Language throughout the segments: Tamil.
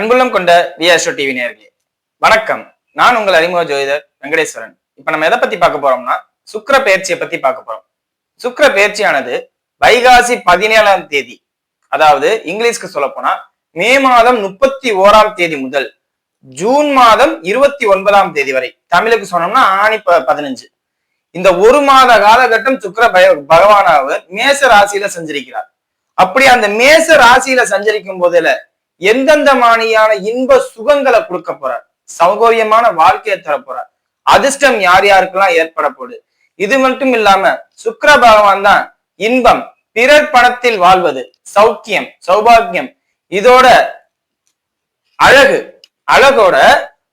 அன்புள்ளம் கொண்ட விஆர்ஷோ டிவி நேர்களே வணக்கம். நான் உங்கள் அறிமுக ஜோதிடர் வெங்கடேஸ்வரன். இப்ப நம்ம எதை பத்தி பார்க்க போறோம்னா சுக்கர பயிற்சியை பத்தி பார்க்க போறோம். சுக்கர பயிற்சியானது வைகாசி பதினேழாம் தேதி அதாவது இங்கிலீஷ்க்கு சொல்ல போனா மே மாதம் முப்பத்தி ஓராம் தேதி முதல் ஜூன் மாதம் இருபத்தி ஒன்பதாம் தேதி வரை. தமிழுக்கு சொன்னோம்னா ஆணி ப- பதினஞ்சு. இந்த ஒரு மாத காலகட்டம் சுக்கர பய பகவானாவர் மேச ராசியில சஞ்சரிக்கிறார். அப்படி அந்த மேச ராசியில சஞ்சரிக்கும் போதுல எந்தெந்த மானியான இன்ப சுகங்களை கொடுக்க போறார்? சௌகரியமான வாழ்க்கையை தர போறார். அதிர்ஷ்டம் யார் யாருக்கெல்லாம் ஏற்பட போகுது? இது மட்டும் இல்லாம சுக்கர பகவான் தான் இன்பம் பிறர் பணத்தில் வாழ்வது சௌக்கியம் சௌபாகியம். இதோட அழகு அழகோட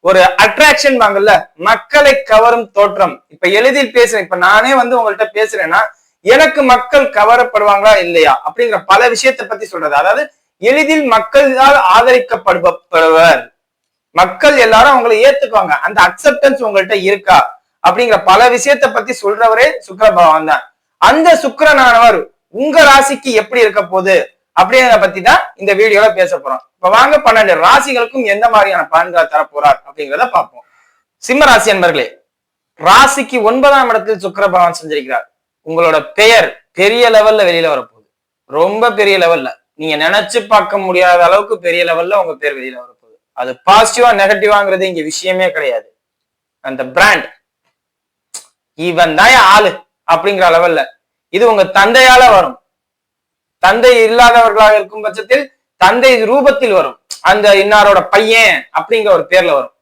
ஒரு அட்ராக்ஷன் வாங்கல்ல மக்களை கவரும் தோற்றம். இப்ப எளிதில் பேசுறேன். இப்ப நானே வந்து உங்கள்ட்ட பேசுறேன்னா எனக்கு மக்கள் கவரப்படுவாங்களா இல்லையா? அப்படிங்கிற பல விஷயத்தை பத்தி சொல்றது. அதாவது எளிதில் மக்களால் ஆதரிக்கப்படுபவர் மக்கள் எல்லாரும் அவங்களை ஏத்துக்குவாங்க. அந்த அக்செப்டன்ஸ் உங்கள்ட்ட இருக்கா? அப்படிங்கிற பல விஷயத்தை பத்தி சொல்றவரே சுக்கர பகவான் தான். அந்த சுக்கரனானவர் உங்க ராசிக்கு எப்படி இருக்க போகுது? அப்படிங்கிறத பத்தி தான் இந்த வீடியோல பேச போறோம். இப்ப வாங்க பன்னெண்டு ராசிகளுக்கும் எந்த மாதிரியான பலன்களை தரப்போறார் அப்படிங்கிறத பார்ப்போம். சிம்ம ராசி அன்பர்களே ராசிக்கு ஒன்பதாம் இடத்தில் சுக்கர பகவான் செஞ்சிருக்கிறார். உங்களோட பெயர் பெரிய லெவல்ல வெளியில வரப்போகுது. ரொம்ப பெரிய லெவல்ல நீங்க நினைச்சு பார்க்க முடியாத அளவுக்கு பெரிய லெவல்ல உங்க பேர் வெளியில வரப்போகுது. அது பாசிட்டிவா நெகட்டிவாங்கிறது இங்க விஷயமே கிடையாது. அந்த பிராண்ட் இவன் தான் ஆளு அப்படிங்கிற லெவல்ல இது உங்க தந்தையால வரும். தந்தை இல்லாதவர்களாக இருக்கும் பட்சத்தில் தந்தை ரூபத்தில் வரும். அந்த இன்னாரோட பையன் அப்படிங்கிற ஒரு பேர்ல வரும்.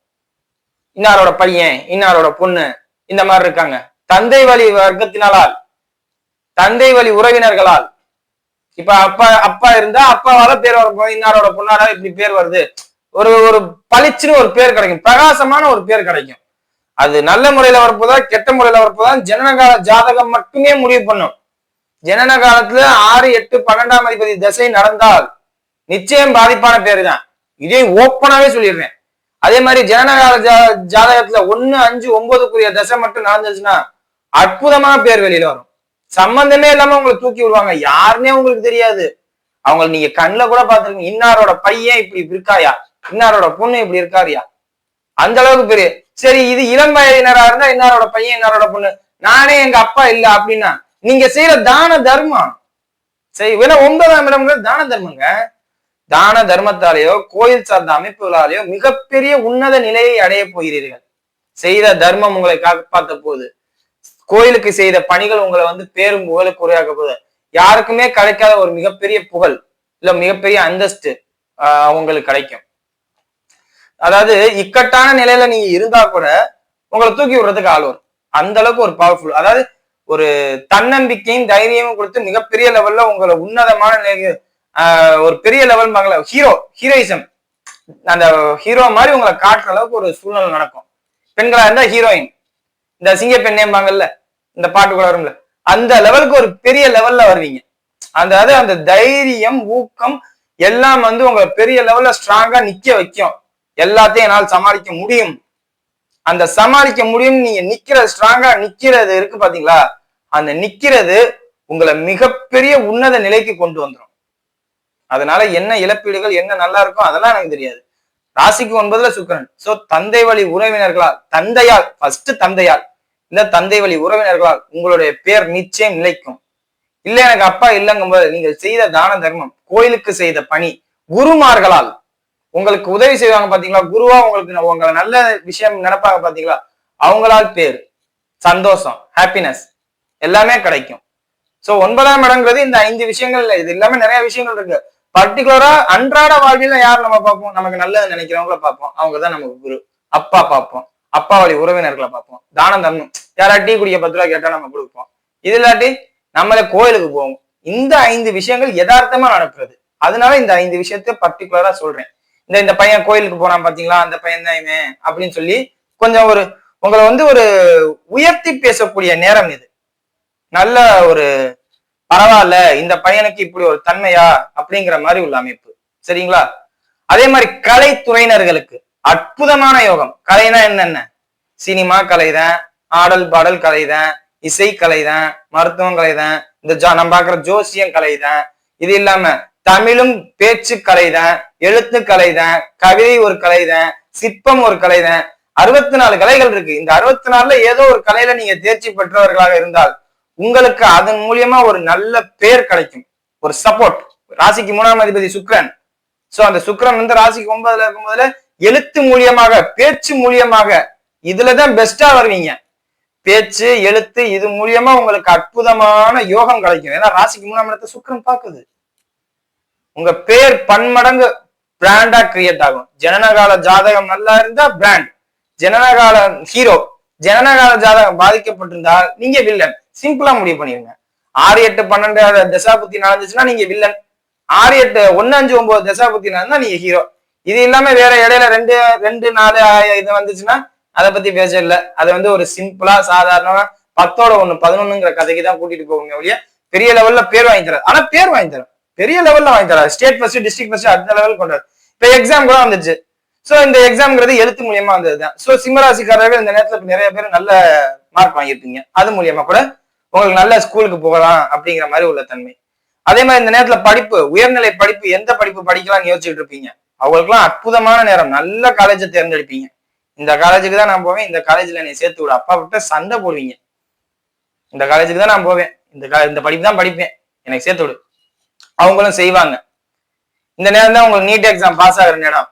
இன்னாரோட பையன் இன்னாரோட பொண்ணு இந்த மாதிரி இருக்காங்க. தந்தை வழி வர்க்கத்தினாலால் தந்தை வழி உறவினர்களால் இப்ப அப்பா அப்பா இருந்தா அப்பாவால பேர் வரும் இன்னாரோட பொண்ணாரா இப்படி பேர் வருது. ஒரு ஒரு பளிச்சுன்னு ஒரு பேர் கிடைக்கும். பிரகாசமான ஒரு பேர் கிடைக்கும். அது நல்ல முறையில வரப்போதா கெட்ட முறையில வரப்போதா ஜனனகால ஜாதகம் மட்டுமே முடிவு பண்ணும். ஜனன காலத்துல ஆறு எட்டு பன்னெண்டாம் அதிபதி திசை நடந்தால் நிச்சயம் பாதிப்பான பேரு தான் இதே ஓப்பனாவே சொல்லிடுறேன். அதே மாதிரி ஜனனகால ஜா- ஜாதகத்துல ஒண்ணு அஞ்சு ஒன்பதுக்குரிய தசை மட்டும் நடந்துச்சுன்னா அற்புதமான பேர் வெளியில வரும். சம்பந்தமே இல்லாம உங்களை தூக்கி விடுவாங்க. யாருன்னே உங்களுக்கு தெரியாது. அவங்க நீங்க கண்ணுல கூட பாத்துருக்கீங்க இன்னாரோட பையன் இப்படி இருக்காயா? இன்னாரோட பொண்ணு இப்படி இருக்காருயா? அந்த அளவுக்கு பெரிய. சரி இது இளம் வயதினரா இருந்தா இன்னாரோட பையன் இன்னாரோட பொண்ணு? நானே எங்க அப்பா இல்ல அப்படின்னா நீங்க செய்யற தான தர்மம். சரி வேணா ஒன்பதாம் இடம்ங்கிறது தான தர்மங்க. தான தர்மத்தாலேயோ கோயில் சார்ந்த அமைப்புகளாலேயோ மிகப்பெரிய உன்னத நிலையை அடைய போகிறீர்கள். செய்த தர்மம் உங்களை காப்பாற்ற போகுது. கோயிலுக்கு செய்த பணிகள் உங்களை வந்து பேரும் புகழுக்கு உரையாக்க போகுது. யாருக்குமே கிடைக்காத ஒரு மிகப்பெரிய புகழ் இல்ல மிகப்பெரிய அந்தஸ்து ஆஹ் உங்களுக்கு கிடைக்கும். அதாவது இக்கட்டான நிலையில நீங்க இருந்தா கூட உங்களை தூக்கி விடுறதுக்கு ஆள் வரும். அந்த அளவுக்கு ஒரு பவர்ஃபுல் அதாவது ஒரு தன்னம்பிக்கையும் தைரியமும் கொடுத்து மிகப்பெரிய லெவல்ல உங்களை உன்னதமான நிலைக்கு ஆஹ் ஒரு பெரிய லெவல் மகள ஹீரோ ஹீரோயிசம் அந்த ஹீரோ மாதிரி உங்களை காட்டுற அளவுக்கு ஒரு சூழ்நிலை நடக்கும். பெண்களா இருந்தா ஹீரோயின் இந்த சிங்க பெண்ணேம்பாங்கல்ல இந்த பாட்டுக்குள்ள வரும்ல. அந்த லெவலுக்கு ஒரு பெரிய லெவல்ல வருவீங்க. அந்த அதாவது அந்த தைரியம் ஊக்கம் எல்லாம் வந்து உங்களை பெரிய லெவல்ல ஸ்ட்ராங்கா நிக்க வைக்கும். எல்லாத்தையும் என்னால் சமாளிக்க முடியும். அந்த சமாளிக்க முடியும் நீங்க நிக்கிறது ஸ்ட்ராங்கா நிக்கிறது இருக்கு பாத்தீங்களா? அந்த நிக்கிறது உங்களை மிகப்பெரிய உன்னத நிலைக்கு கொண்டு வந்துடும் அதனால என்ன இழப்பீடுகள் என்ன நல்லா இருக்கும் அதெல்லாம் எனக்கு தெரியாது. ராசிக்கு ஒன்பதுல சுக்கிரன். சோ தந்தை வழி உறவினர்களால் தந்தையால் ஃபர்ஸ்ட் தந்தையால். இல்ல தந்தை வழி உறவினர்களால் உங்களுடைய பேர் நிச்சயம் நிலைக்கும். இல்ல எனக்கு அப்பா இல்லைங்கும் போது நீங்கள் செய்த தான தர்மம் கோயிலுக்கு செய்த பணி குருமார்களால் உங்களுக்கு உதவி செய்வாங்க பாத்தீங்களா? குருவா உங்களுக்கு உங்களை நல்ல விஷயம் நினைப்பாங்க பாத்தீங்களா? அவங்களால் பேர் சந்தோஷம் ஹாப்பினஸ் எல்லாமே கிடைக்கும். சோ ஒன்பதாம் இடங்கிறது இந்த ஐந்து விஷயங்கள் இல்லை இது எல்லாமே நிறைய விஷயங்கள் இருக்கு. பர்டிகுலரா அன்றாட வாழ்வில் யார் நம்ம பார்ப்போம்? நமக்கு நல்லது நினைக்கிறவங்கள பார்ப்போம். அவங்க தான் நமக்கு குரு அப்பா பார்ப்போம். அப்பா வழி உறவினர்களை பார்ப்போம். தானம் தரணும். யாரா டீ குடிக்க பத்து ரூபா கேட்டா நம்ம கொடுப்போம். இது இல்லாட்டி நம்மளே கோயிலுக்கு போவோம். இந்த ஐந்து விஷயங்கள் யதார்த்தமா நடக்கிறது. அதனால இந்த ஐந்து விஷயத்த பர்டிகுலரா சொல்றேன். இந்த இந்த பையன் கோயிலுக்கு போறான் பாத்தீங்களா? அந்த பையன் தான் இவன் அப்படின்னு சொல்லி கொஞ்சம் ஒரு உங்களை வந்து ஒரு உயர்த்தி பேசக்கூடிய நேரம் இது. நல்ல ஒரு பரவாயில்ல இந்த பையனுக்கு இப்படி ஒரு தன்மையா அப்படிங்கிற மாதிரி உள்ள அமைப்பு. சரிங்களா? அதே மாதிரி கலைத்துறையினர்களுக்கு. அற்புதமான யோகம். கலைனா என்னென்ன? சினிமா கலைதான் ஆடல் பாடல் கலைதான் இசை கலைதான் மருத்துவம் கலைதான் இந்த ஜா நம்ம பாக்குற ஜோசியம் கலைதான். இது இல்லாம தமிழும் பேச்சு கலைதான் எழுத்து கலைதான் கவிதை ஒரு கலைதான் சிற்பம் ஒரு கலைதான். அறுபத்தி நாலு கலைகள் இருக்கு. இந்த அறுபத்தி நாலுல ஏதோ ஒரு கலையில நீங்க தேர்ச்சி பெற்றவர்களாக இருந்தால் உங்களுக்கு அதன் மூலியமா ஒரு நல்ல பேர் கிடைக்கும். ஒரு சப்போர்ட் ராசிக்கு மூணாம் அதிபதி சுக்ரன் சோ அந்த சுக்ரன் வந்து ராசிக்கு ஒன்பதுல இருக்கும்போதுல எழுத்து மூலியமாக பேச்சு மூலியமாக இதுலதான் பெஸ்டா வருவீங்க. பேச்சு எழுத்து இது மூலியமா உங்களுக்கு அற்புதமான யோகம் கிடைக்கும். ஏன்னா ராசிக்கு மூணாம் இடத்தை சுக்கிரன் பாக்குது உங்க பேர் பன்மடங்கு பிராண்டா கிரியேட் ஆகும். ஜனனகால ஜாதகம் நல்லா இருந்தா பிராண்ட் ஜனனகால ஹீரோ ஜனனகால ஜாதகம் பாதிக்கப்பட்டிருந்தால் நீங்க வில்லன் சிம்பிளா முடிவு பண்ணிருங்க ஆறு எட்டு பன்னெண்டு தசாபுத்தி நடந்துச்சுன்னா நீங்க வில்லன் ஆறு எட்டு ஒன்னு அஞ்சு ஒன்பது தசாபுத்தி நடந்தா நீங்க ஹீரோ இது இல்லாம வேற இடையில ரெண்டு ரெண்டு நாலு இது வந்துச்சுன்னா அதை பத்தி பேச இல்லை. அதை வந்து ஒரு சிம்பிளா சாதாரணமா பத்தோட ஒண்ணு பதினொன்னுங்கிற கதைக்கு தான் கூட்டிட்டு போவீங்க ஒழிய பெரிய லெவல்ல பேர் வாங்கி தராது. ஆனா பேர் வாங்கி தரும் பெரிய லெவல்ல வாங்கி தராது. ஸ்டேட் ஃபர்ஸ்ட் டிஸ்ட்ரிக்ட் ஃபர்ஸ்ட் அந்த லெவல் கொண்டாரு இப்ப எக்ஸாம் கூட வந்துச்சு. சோ இந்த எக்ஸாம்ங்கிறது எழுத்து மூலியமா வந்ததுதான். சோ சிம்மராசிக்காரர்கள் இந்த நேரத்துல நிறைய பேர் நல்ல மார்க் வாங்கியிருப்பீங்க. அது மூலியமா கூட உங்களுக்கு நல்ல ஸ்கூலுக்கு போகலாம் அப்படிங்கிற மாதிரி உள்ள தன்மை. அதே மாதிரி இந்த நேரத்துல படிப்பு உயர்நிலை படிப்பு எந்த படிப்பு படிக்கலாம்னு யோசிச்சுட்டு இருப்பீங்க? அவங்களுக்குலாம் அற்புதமான நேரம். நல்ல காலேஜை தேர்ந்தெடுப்பீங்க. இந்த காலேஜுக்கு தான் நான் போவேன். இந்த காலேஜில் என்னை சேர்த்து விடு. அப்பா விட்ட சண்டை போடுவீங்க. இந்த காலேஜுக்கு தான் நான் போவேன். இந்த கா- இந்த படிப்பு தான் படிப்பேன். எனக்கு சேர்த்து விடு. அவங்களும் செய்வாங்க. இந்த நேரம் தான் உங்களுக்கு நீட் எக்ஸாம் பாஸ் ஆகிற நேரம்.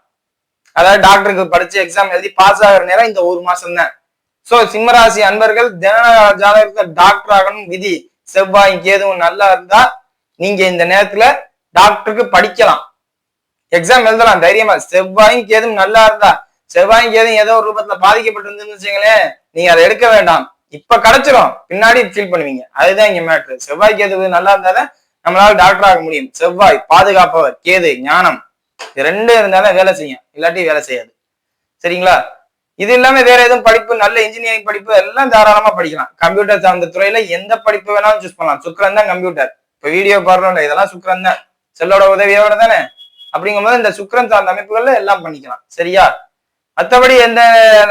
அதாவது டாக்டருக்கு படிச்சு எக்ஸாம் எழுதி பாஸ் ஆகிற நேரம் இந்த ஒரு மாசம் தான். ஸோ சிம்மராசி அன்பர்கள் தின ஜாதகத்துல டாக்டர் ஆகணும். விதி செவ்வாய் கேதுவும் நல்லா இருந்தா நீங்க இந்த நேரத்துல டாக்டருக்கு படிக்கலாம். எக்ஸாம் எழுதலாம் தைரியமா. செவ்வாயும் கேதும் நல்லா இருந்தா. செவ்வாயும் கேதும் ஏதோ ஒரு ரூபத்துல பாதிக்கப்பட்டிருந்துன்னு வச்சுங்களேன் நீங்க அதை எடுக்க வேண்டாம். இப்ப கிடைச்சிரும். பின்னாடி ஃபீல் பண்ணுவீங்க. அதுதான் இங்க மேட்ரு செவ்வாய் கேது நல்லா இருந்தாதான் நம்மளால டாக்டர் ஆக முடியும். செவ்வாய் பாதுகாப்பவர் கேது ஞானம். இது ரெண்டும் இருந்தாலும் வேலை செய்யும். இல்லாட்டி வேலை செய்யாது. சரிங்களா? இது இல்லாம வேற எதுவும் படிப்பு நல்ல இன்ஜினியரிங் படிப்பு எல்லாம் தாராளமா படிக்கலாம். கம்ப்யூட்டர் சார்ந்த துறையில எந்த படிப்பு வேணாலும் சூஸ் பண்ணலாம். சுக்கரன் தான் கம்ப்யூட்டர் இப்ப வீடியோ பாடுறோம்ல இதெல்லாம் சுக்கரன் தான். செல்லோட உதவியோட தானே? அப்படிங்கும்போது இந்த சுக்கரன் சார்ந்த அமைப்புகள்ல எல்லாம் பண்ணிக்கலாம். சரியா? மற்றபடி எந்த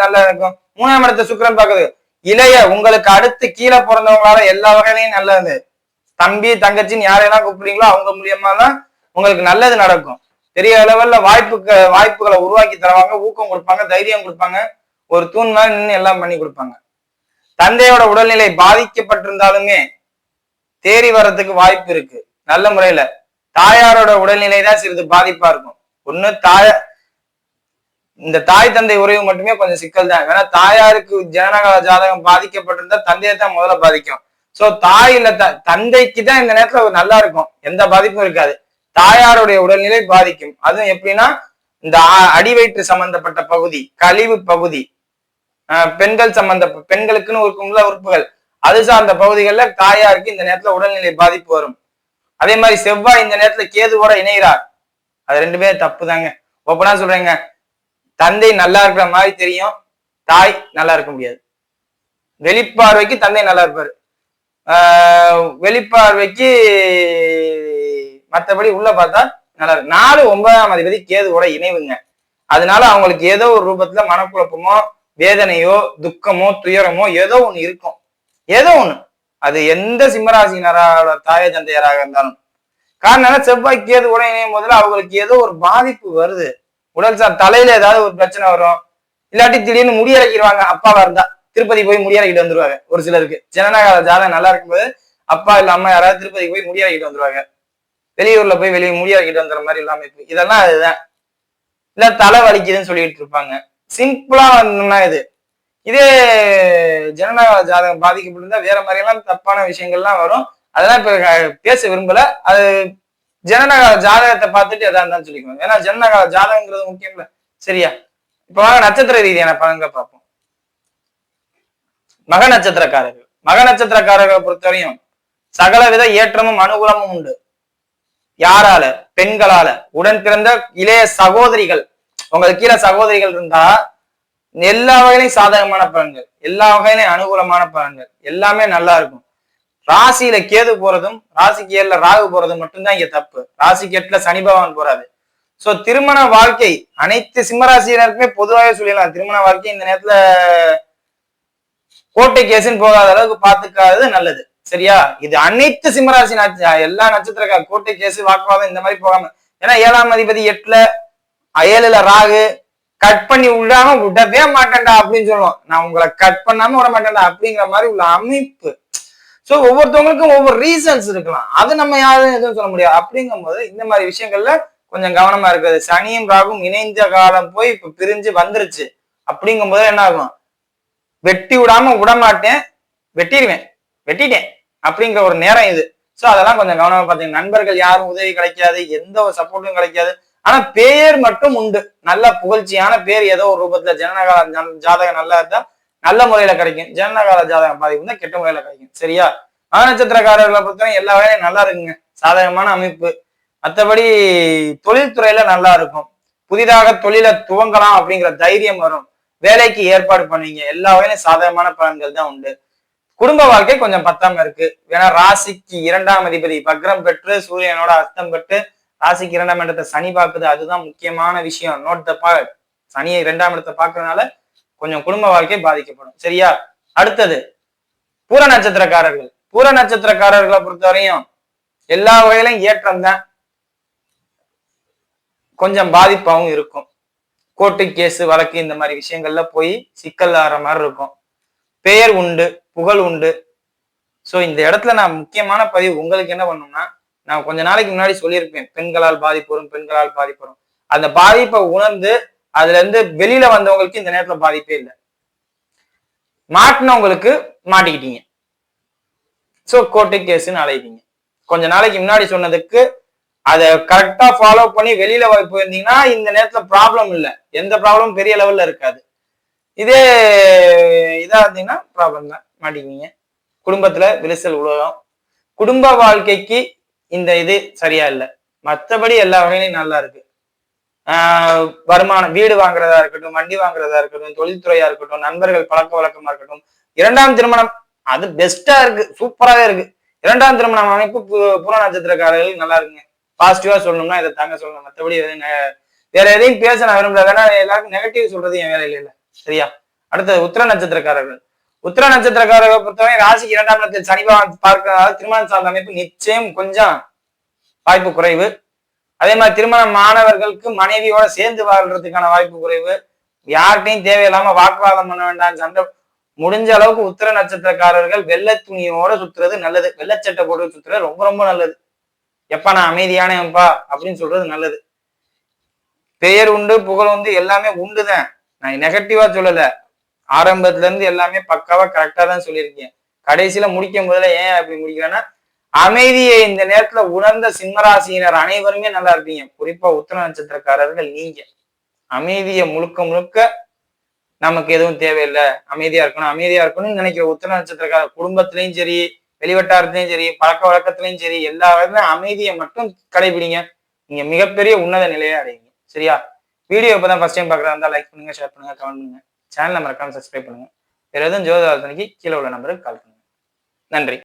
நல்லா இருக்கும் மூணாம் இடத்த சுக்கரன் பாக்குது இளைய உங்களுக்கு அடுத்து கீழே பிறந்தவங்களால எல்லா வகையிலையும் நல்லது. தம்பி தங்கச்சின்னு யாரையெல்லாம் கூப்பிடுறீங்களோ அவங்க மூலியமா தான் உங்களுக்கு நல்லது நடக்கும். பெரிய லெவல்ல வாய்ப்புக்கு வாய்ப்புகளை உருவாக்கி தருவாங்க ஊக்கம் கொடுப்பாங்க தைரியம் கொடுப்பாங்க. ஒரு தூண் மாதிரி நின்று எல்லாம் பண்ணி கொடுப்பாங்க. தந்தையோட உடல்நிலை பாதிக்கப்பட்டிருந்தாலுமே தேறி வர்றதுக்கு வாய்ப்பு இருக்கு. நல்ல முறையில. தாயாரோட உடல்நிலை தான் சிறிது பாதிப்பா இருக்கும். ஒண்ணு தாய இந்த தாய் தந்தை உறவு மட்டுமே கொஞ்சம் சிக்கல் தான். ஏன்னா தாயாருக்கு ஜனனகால ஜாதகம் பாதிக்கப்பட்டிருந்தா தந்தையை தான் முதல்ல பாதிக்கும். சோ தாய் இல்ல த- தந்தைக்கு தான் இந்த நேரத்துல நல்லா இருக்கும். எந்த பாதிப்பும் இருக்காது. தாயாருடைய உடல்நிலை பாதிக்கும். அதுவும் எப்படின்னா இந்த அடி அடிவயிற்று சம்பந்தப்பட்ட பகுதி கழிவு பகுதி ஆஹ் பெண்கள் சம்பந்த பெண்களுக்குன்னு இருக்கும்ல உறுப்புகள் அது சார்ந்த பகுதிகள்ல தாயாருக்கு இந்த நேரத்துல உடல்நிலை பாதிப்பு வரும். அதே மாதிரி செவ்வாய் இந்த நேரத்துல கேதுவோட இணைகிறார். அது ரெண்டுமே தப்பு தாங்க ஓப்பனா சொல்றேங்க தந்தை நல்லா இருக்கிற மாதிரி தெரியும் தாய் நல்லா இருக்க முடியாது. வெளிப்பார்வைக்கு தந்தை நல்லா இருப்பாரு. வெளிப்பார்வைக்கு மற்றபடி உள்ள பார்த்தா நல்லா இருக்கு. நாலு ஒன்பதாம் அதிபதி கேதுவோட இணைவுங்க. அதனால அவங்களுக்கு ஏதோ ஒரு ரூபத்துல மனக்குழப்பமோ வேதனையோ துக்கமோ துயரமோ ஏதோ ஒன்று இருக்கும். ஏதோ ஒன்று அது எந்த சிம்மராசினராக தாய தந்தையராக இருந்தாலும். காரணம் செவ்வாய் கேது கூட முதல்ல அவங்களுக்கு ஏதோ ஒரு பாதிப்பு வருது. உடல் சார் தலையில ஏதாவது ஒரு பிரச்சனை வரும். இல்லாட்டி திடீர்னு முடியறக்கிடுவாங்க அப்பாவா இருந்தா திருப்பதி போய் முடியறக்கிட்டு வந்துருவாங்க ஒரு சிலருக்கு. ஜனநாயக ஜாதகம் நல்லா இருக்கும்போது அப்பா இல்ல அம்மா யாராவது திருப்பதி போய் முடியறக்கிட்டு வந்துருவாங்க. வெளியூர்ல போய் வெளியே முடியறக்கிட்டு வந்துற மாதிரி இல்லாம இருக்கு. இதெல்லாம் அதுதான். இல்ல தலை வலிக்குதுன்னு சொல்லிட்டு இருப்பாங்க. சிம்பிளா வந்தோம்னா இது. இதே ஜனநாயக ஜாதகம் பாதிக்கப்பட்டிருந்தா வேற மாதிரி எல்லாம் தப்பான விஷயங்கள்லாம் வரும். அதெல்லாம் இப்ப பேச விரும்பல. அது ஜனநாயக ஜாதகத்தை பார்த்துட்டு எதா இருந்தாலும் சொல்லிக்கணும் ஏன்னா ஜனநாயக ஜாதகங்கிறது முக்கியம் இல்ல சரியா? இப்ப வாங்க நட்சத்திர ரீதியான பலன்களை பார்ப்போம். மக நட்சத்திரக்காரர்கள். மக நட்சத்திரக்காரர்களை பொறுத்தவரையும் சகலவித ஏற்றமும் அனுகூலமும் உண்டு. யாரால? பெண்களால. உடன் பிறந்த இளைய சகோதரிகள். உங்களுக்கு கீழே சகோதரிகள் இருந்தா எல்லா வகையிலையும் சாதகமான பலன்கள் எல்லா வகையிலையும் அனுகூலமான பலன்கள் எல்லாமே நல்லா இருக்கும். ராசியில கேது போறதும் ராசிக்கு ஏழுல ராகு போறதும் மட்டும்தான் இங்க தப்பு. ராசிக்கு எட்டுல சனி பகவான் போறாது சோ திருமண வாழ்க்கை அனைத்து சிம்மராசியினருக்குமே பொதுவாகவே சொல்லிடலாம். திருமண வாழ்க்கை இந்த நேரத்துல கோட்டை கேசுன்னு போகாத அளவுக்கு பாத்துக்காதது நல்லது. சரியா? இது அனைத்து சிம்மராசி எல்லா நட்சத்திரக்கார கோட்டை கேசு வாக்குவாதம் இந்த மாதிரி போகாம ஏன்னா ஏழாம் அதிபதி எட்டுல ஏழுல ராகு கட் பண்ணி விடாம விடவே மாட்டேன்டா அப்படின்னு சொல்லுவோம். நான் உங்களை கட் பண்ணாம விட மாட்டேன்டா அப்படிங்கிற மாதிரி உள்ள அமைப்பு. சோ ஒவ்வொருத்தவங்களுக்கும் ஒவ்வொரு ரீசன்ஸ் இருக்கலாம். அது நம்ம யாரும் எதுவும் சொல்ல முடியாது. அப்படிங்கும் போது இந்த மாதிரி விஷயங்கள்ல கொஞ்சம் கவனமா இருக்குது சனியும் ராகும் இணைந்த காலம் போய் இப்ப பிரிஞ்சு வந்துருச்சு. அப்படிங்கும் போது என்ன ஆகும்? வெட்டி விடாம விட மாட்டேன். வெட்டிடுவேன். வெட்டிட்டேன் அப்படிங்கிற ஒரு நேரம் இது. ஸோ அதெல்லாம் கொஞ்சம் கவனமா பார்த்தீங்க நண்பர்கள் யாரும் உதவி கிடைக்காது. எந்த ஒரு சப்போர்ட்டும் கிடைக்காது. ஆனா பேர் மட்டும் உண்டு. நல்ல புகழ்ச்சியான பேர் ஏதோ ஒரு ரூபத்துல ஜனனகால ஜாதகம் நல்லா இருந்தா நல்ல முறையில கிடைக்கும். ஜனனகால ஜாதகம் பாதிப்பு தான் கெட்ட முறையில கிடைக்கும். சரியா? மக நட்சத்திரக்காரர்களை பொறுத்தவரை எல்லா வேலையும் நல்லா இருக்குங்க. சாதகமான அமைப்பு. மற்றபடி தொழில்துறையில நல்லா இருக்கும். புதிதாக தொழிலை துவங்கலாம் அப்படிங்கிற தைரியம் வரும். வேலைக்கு ஏற்பாடு பண்ணுவீங்க. எல்லா வகையிலும் சாதகமான பலன்கள் தான் உண்டு. குடும்ப வாழ்க்கை கொஞ்சம் பத்தாம இருக்கு. ஏன்னா ராசிக்கு இரண்டாம் அதிபதி பக்ரம் பெற்று சூரியனோட அஸ்தம் பெற்று ராசிக்கு இரண்டாம் இடத்தை சனி பார்க்குது. அதுதான் முக்கியமான விஷயம். நோட் த பார்ட் சனியை இரண்டாம் இடத்தை பார்க்கறதுனால கொஞ்சம் குடும்ப வாழ்க்கை பாதிக்கப்படும். சரியா? அடுத்தது பூர நட்சத்திரக்காரர்கள். பூர நட்சத்திரக்காரர்களை பொறுத்தவரையும் எல்லா வகையிலும் ஏற்றம் தான். கொஞ்சம் பாதிப்பாகவும் இருக்கும். கோர்ட்டு கேஸு வழக்கு இந்த மாதிரி விஷயங்கள்ல போய் சிக்கல் ஆற மாதிரி இருக்கும். பெயர் உண்டு புகழ் உண்டு. ஸோ இந்த இடத்துல நான் முக்கியமான பதிவு உங்களுக்கு என்ன பண்ணணும்னா நான் கொஞ்ச நாளைக்கு முன்னாடி சொல்லியிருப்பேன். பெண்களால் பாதிப்பு வரும் பெண்களால் பாதிப்பு வரும் அந்த பாதிப்பை உணர்ந்து அதுல இருந்து வெளியில வந்தவங்களுக்கு இந்த நேரத்துல பாதிப்பே இல்லை. மாட்டினவங்களுக்கு மாட்டிக்கிட்டீங்க. ஸோ கோர்ட்டு கேஸ்ன்னு அழைப்பீங்க. கொஞ்ச நாளைக்கு முன்னாடி சொன்னதுக்கு அதை கரெக்டா ஃபாலோ பண்ணி வெளியில போயிருந்தீங்கன்னா இந்த நேரத்துல ப்ராப்ளம் இல்லை. எந்த ப்ராப்ளமும் பெரிய லெவல்ல இருக்காது. இதே இதா இருந்தீங்கன்னா ப்ராப்ளம் தான். மாட்டிக்கிங்க குடும்பத்துல விரிசல் உலகம். குடும்ப வாழ்க்கைக்கு இந்த இது சரியா இல்லை. மற்றபடி எல்லா வகையிலையும் நல்லா இருக்கு. ஆஹ் வருமானம் வீடு வாங்குறதா இருக்கட்டும் வண்டி வாங்குறதா இருக்கட்டும் தொழில்துறையா இருக்கட்டும் நண்பர்கள் பழக்க வழக்கமா இருக்கட்டும் இரண்டாம் திருமணம் அது பெஸ்டா இருக்கு சூப்பராகவே இருக்கு. இரண்டாம் திருமணம் அமைப்பு பு- புற நட்சத்திரக்காரர்கள் நல்லா இருக்குங்க. பாசிட்டிவா சொல்லணும்னா இதை தாங்க சொல்லணும். மற்றபடி வேற எதையும் பேச நான் விரும்பல. வேணா எல்லாருக்கும் நெகட்டிவ் சொல்றது என் வேலையில இல்லை. சரியா? அடுத்தது உத்திர நட்சத்திரக்காரர்கள். உத்திர நட்சத்திரக்காரர்களை பொறுத்தவரை ராசிக்கு இரண்டாம் இடத்தில் சனி பகவான் திருமணம் சார்ந்த அமைப்பு நிச்சயம் கொஞ்சம் வாய்ப்பு குறைவு. அதே மாதிரி திருமண மாணவர்களுக்கு மனைவியோட சேர்ந்து வாழ்றதுக்கான வாய்ப்பு குறைவு. யார்கிட்டையும் தேவையில்லாம வாக்குவாதம் பண்ண வேண்டாம். சண்டை முடிஞ்ச அளவுக்கு உத்திர நட்சத்திரக்காரர்கள் வெள்ளை துணியோட சுத்துறது நல்லது. வெள்ளச்சட்டை போட்டு சுத்துறது ரொம்ப ரொம்ப நல்லது. எப்ப நான் அமைதியானேப்பா அப்படின்னு சொல்றது நல்லது. பெயர் உண்டு புகழ் உண்டு எல்லாமே உண்டுதான். நான் நெகட்டிவா சொல்லல. ஆரம்பத்துல இருந்து எல்லாமே பக்காவா கரெக்டா தான் சொல்லியிருக்கேன் கடைசியில முடிக்கும் போதுல ஏன் அப்படி முடிக்கிறேன்னா அமைதியை இந்த நேரத்துல உணர்ந்த சிம்மராசியினர் அனைவருமே நல்லா இருப்பீங்க. குறிப்பா உத்தர நட்சத்திரக்காரர்கள் நீங்க. அமைதியை முழுக்க முழுக்க நமக்கு எதுவும் தேவையில்லை. அமைதியா இருக்கணும் அமைதியா இருக்கணும்னு நினைக்கிற உத்தர நட்சத்திரக்கார குடும்பத்திலையும் சரி வெளிவட்டாரத்திலையும் சரி பழக்க வழக்கத்திலையும் சரி எல்லா அமைதியை மட்டும் கடைபிடிங்க. நீங்க மிகப்பெரிய உன்னத நிலையை அடைவீங்க. சரியா? வீடியோ இப்பதான் ஃபர்ஸ்ட் டைம் பாக்குறதா இருந்தா லைக் பண்ணுங்க ஷேர் பண்ணுங்க கமெண்ட் பண்ணுங்க. சேனலை மறக்காமல் சப்ஸ்கிரைப் பண்ணுங்கள் வேறு எதுவும் ஜோதிட ஆலோசனைக்கு கீழே உள்ள நம்பருக்கு கால் பண்ணுங்க. நன்றி.